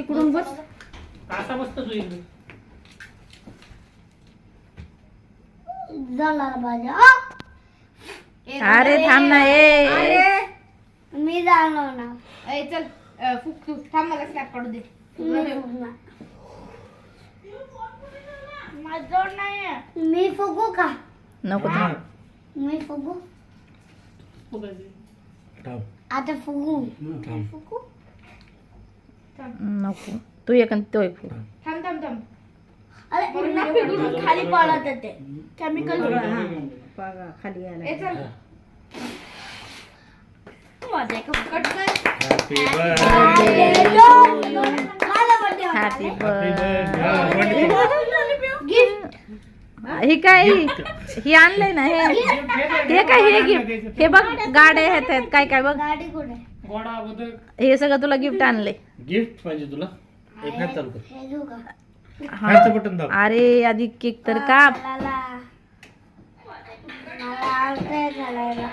इकडून बस असा बसतो तू इकडे ए, अरे थांब ना ए. अरे मी जाणार ना. ए, चल फुक तू थांब मला स्नॅप काढू दे. माझं नाही. मी फुगू का? नको थांब. मी फुगू. थांब. आता फुगू. थांब. नको. तू एक आणि तो एक थांब थांब थांब. अरे पूर्ण खाली पडत येते केमिकल बघा खाली यायला ए चल. माझं एक कट कर हॅपी माझा बर्थडे हॅपी बर्थडे गिफ्ट ही काय ही आणलंय ना हे? हे काय? हे गिफ्ट हे बघ गाड्या आहेत आहेत, काय काय बघ. गाडी कुठे? गोडा बदक हे सगळं तुला गिफ्ट आणलंय. गिफ्ट पाहिजे तुला? एक हात चालू कर. हे घेऊ का. हातचं बटन दाब. अरे आधी केक तर काप. मला मला आवडतंय घालायला.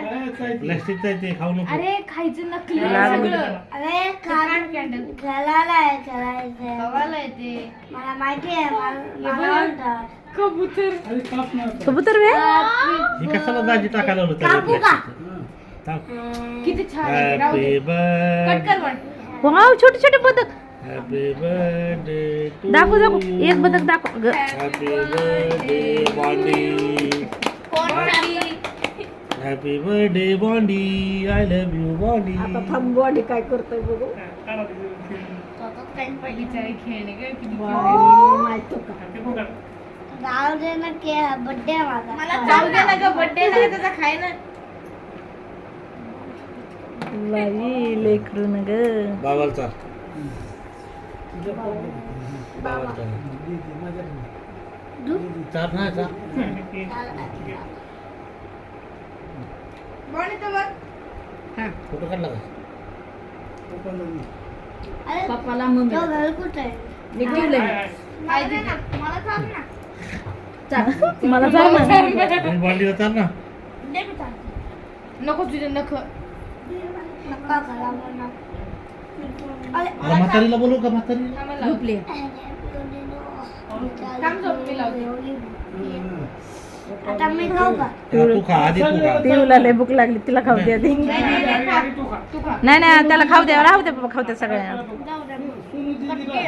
प्लास्टिकचं आहे ते खाऊ नको. अरे खायचं नकली लागू. सगळं. अरे काढ कॅन्डल. घालायला आहे बघायला येते मला माहिती आहे मला. कबूतर. कबूतर वे? ही कशाला दाजी टाकायला कापू का? किती छान आहे राहू दे. हॅपी कट बर्थडे कर पण वाव छोटे छोटे बदक. हॅपी बर्थडे टू दाखव दाखव. एक बदक दाखव. ग- हॅपी बर्थडे बॉन्डी कोणसाठी हॅपी बर्थडे बॉन्डी आय लव्ह यू बॉन्डी आता थांब बॉडी काय करतोय बघू. बॉडी माहिती जाऊ दे ना के बर्थडे माझा. मला जाऊ दे ना ग बर्थडे नाही त्याचा खाय ना. बाई लेकरू न ग. बाबालचा. बाबालचा चार ना चार बॉडी तर बघ फोटो काढला का? अरे पप्पाला मम्मी. तो घर कुठे आहे? मी ठेवलंय खाय दे ना. मला चाल ना. चाल. मला जाऊ ना. बॉन्डीला चार ना. दे मी चाल. नको तुझे नख नका करा म्हणा. अरे म्हातारीला बोलू का म्हातारीला? थांब मला लाव. झोपली थांब झोप मी लावते. आता मी खाऊ का? तू खा आधी तू खा. पिऊला लय भूक लागली तिला खाऊ दे आधी. नाही, नाही, नाही, खा. तू खा नाही नाही त्याला खाऊ दे राहू दे बाबा खाऊ दे सगळ्यांना जाऊ दे. कट्टी.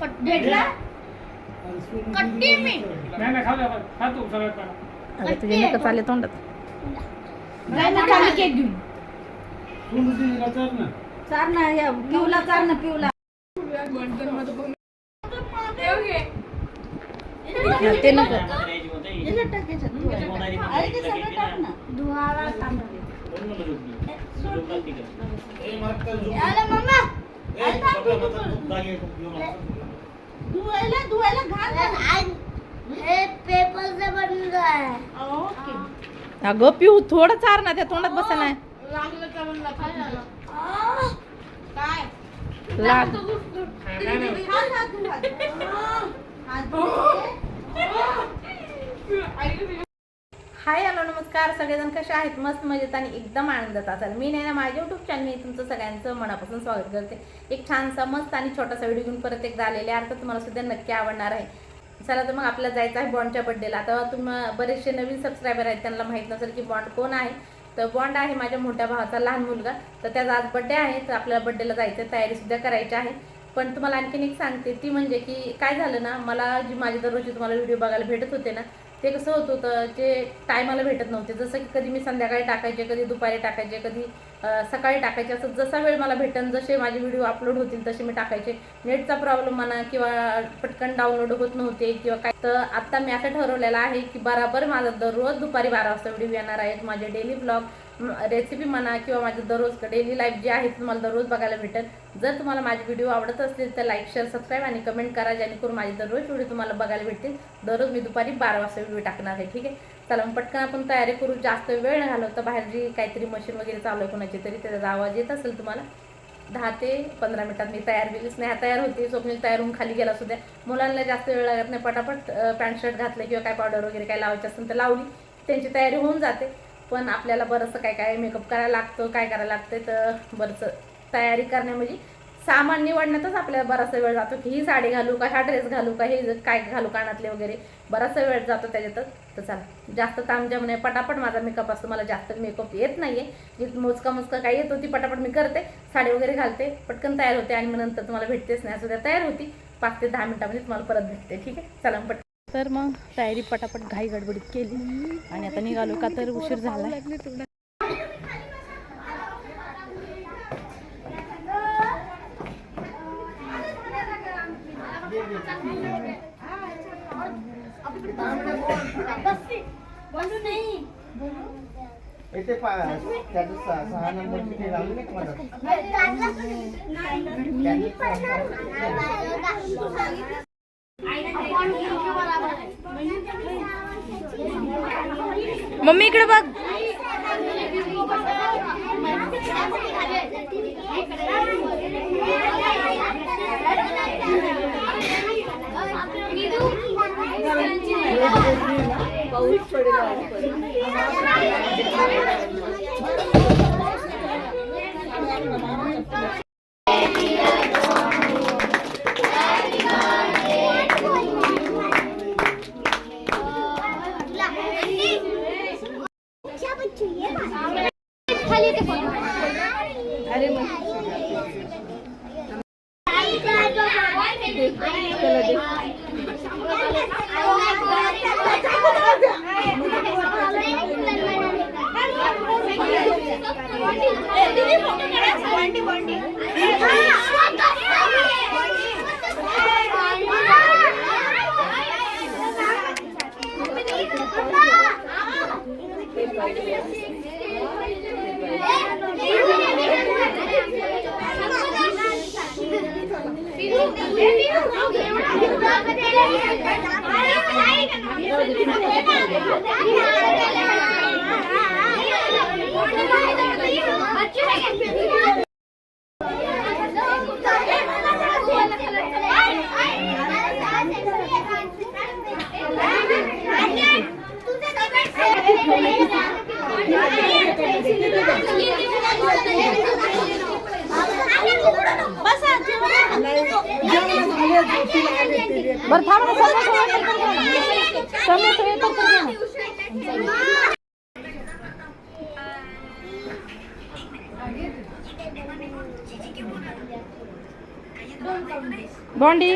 कट भेटला कट्टी मी. नाही नाही खाऊ दे आपण. खा तू सगळं खा. अगं तुझे नका चाले तोंडात. जाय ना खाली केक घेऊन. चार ना. या पिऊला चार ना पिऊला. ते नको. धुवाला अरे मम्मा धुवायला धुवायला घाल हे पेपरचं बनलं आहे. ओके. अगं पिऊ थोडं चार ना त्या तोंडात बसा नाही लागलं का म्हणलं काय झालं? आह, काय? लाग. हात हात धुवा. हात धुवा. हाय हॅलो नमस्कार. सगळेजण कसे आहेत? मस्त मजेत आणि एकदम आनंदात असाल. मी नाही ना माझ्या युट्यूब चॅनल तुमचं सगळ्यांचं मनापासून स्वागत करते. एक छानसा मस्त आणि छोटासा व्हिडिओ घेऊन परत एकदा आलेले आहे. तुम्हाला सुद्धा नक्की आवडणार आहे. चला तर मग आपल्याला जायचं आहे बॉन्डच्या बड्डेला आता तुम्ही बरेचसे नवीन सबस्क्रायबर आहेत. त्यांना माहीत नसेल की बॉन्ड कोण आहे. तर बॉन्ड आहे माझ्या मोठ्या भावाचा लहान मुलगा. तर त्याचा आज बड्डे आहे. तर आपल्याला बड्डेला जायचं तयारी सुद्धा करायची आहे. पण तुम्हाला आणखीन एक सांगते. ती म्हणजे की काय झालं ना मला जी माझी दररोजची तुम्हाला व्हिडिओ बघायला भेटत होते ना ते कसं होत होतं ते टायमाला भेटत नव्हते. जसं की कधी मी संध्याकाळी टाकायचे कधी दुपारी टाकायचे कधी सकाळी टाकायचे असं जसा वेळ मला भेटेल जसे माझे व्हिडिओ अपलोड होतील तसे मी टाकायचे. नेटचा प्रॉब्लेम म्हणा किंवा पटकन डाउनलोड होत नव्हते किंवा काय. तर आता मी असं ठरवलेलं आहे की बराबर माझा दररोज दुपारी बारा वाजता व्हिडिओ येणार आहेत. माझे डेली ब्लॉग रेसिपी म्हणा किंवा माझं दररोज डेली लाईफ जी आहे तुम्हाला दररोज बघायला भेटेल जर तुम्हाला माझे व्हिडिओ आवडत असतील तर लाईक शेअर सबस्क्राईब आणि कमेंट करा जेणेकरून माझे दररोज व्हिडिओ तुम्हाला बघायला भेटतील. दररोज मी दुपारी बारा वाजता व्हिडिओ टाकणार आहे ठीक आहे? चला मग पटकन आपण तयारी करू. जास्त वेळ न घालवता. बाहेर जी काहीतरी मशीन वगैरे चालू आहे कोणाची तरी त्याचा आवाज येत असेल तुम्हाला दहा ते पंधरा मिनिटात मी तयार केली स्नेहा तयार होती स्वप्नील तयार होऊन खाली गेला सुद्धा मुलांना जास्त वेळ लागत नाही. पटापट पॅन्ट शर्ट घातलं किंवा काय पावडर वगैरे काय लावायची असेल तर लावली. त्यांची तयारी होऊन जाते. पण आपल्याला बरंचसं काय काय मेकअप करायला लागतं काय करायला लागतं तर बरंच तयारी करण्या म्हणजे सामान निवडण्यातच आपल्याला बराचसा वेळ जातो की ही साडी घालू का हा ड्रेस घालू का हे काय घालू कानातले वगैरे बराचसा वेळ जातो त्याच्यातच. तर चला जास्त तामजाम नाही पटापट माझा मेकअप असतो मला जास्त मेकअप येत नाहीये. जी मोजका मोजका काय येतो ती पटापट मी करते साडी वगैरे घालते पटकन तयार होते आणि मग नंतर तुम्हाला भेटतेच नाही असं त्या तयार होती. पाच ते दहा मिनिटामध्ये तुम्हाला परत भेटते ठीक आहे? चला मग पट तर मग तयारी पटापट घाई गडबडीत केली. आणि आता निघालो का तर उशीर झाला बोलू नाही इथे पा त्याचं सहा सहा लावली नाही का मम्मी इकडे बघ. बरं थांब ना समोसा वेपर कर भोंडी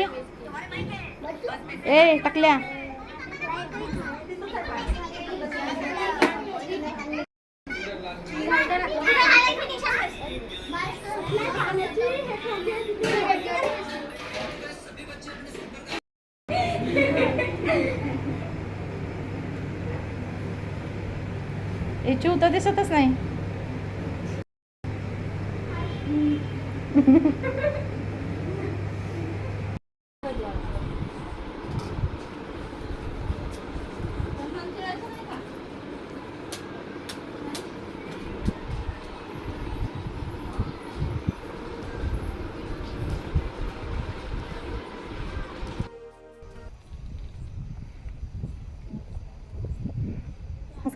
ए टकल्या. इच्छू तर दिसतच नाही.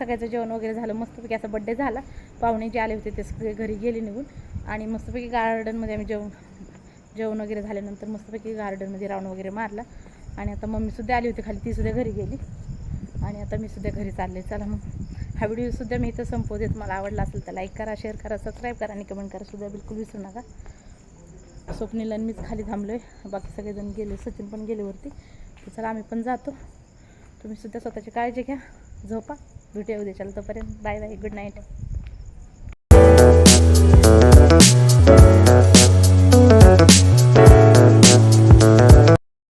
सगळ्याचं जेवण वगैरे झालं मस्तपैकी असा बड्डे झाला. पाहुणे जे आले होते ते सगळे घरी गेले निघून. आणि मस्तपैकी गार्डनमध्ये आम्ही जेवण जेवण वगैरे झाल्यानंतर मस्तपैकी गार्डनमध्ये राऊंड वगैरे मारला. आणि आता मम्मीसुद्धा आली होती खाली तीसुद्धा घरी गेली. आणि आता मी सुद्धा घरी चालले. चला मग. हा व्हिडिओसुद्धा मी इथं संपवतेत मला आवडला असेल तर लाईक करा शेअर करा सबस्क्राईब करा आणि कमेंट करा सुद्धा. बिलकुल विसरू नका. स्वप्नीला मीच खाली थांबलो आहे बाकी सगळेजण गेले सचिन पण गेले वरती. तर चला आम्ही पण जातो. तुम्हीसुद्धा स्वतःची काळजी घ्या. झोपा. भेटूया उद्याच्याला. तोपर्यंत बाय बाय गुड नाईट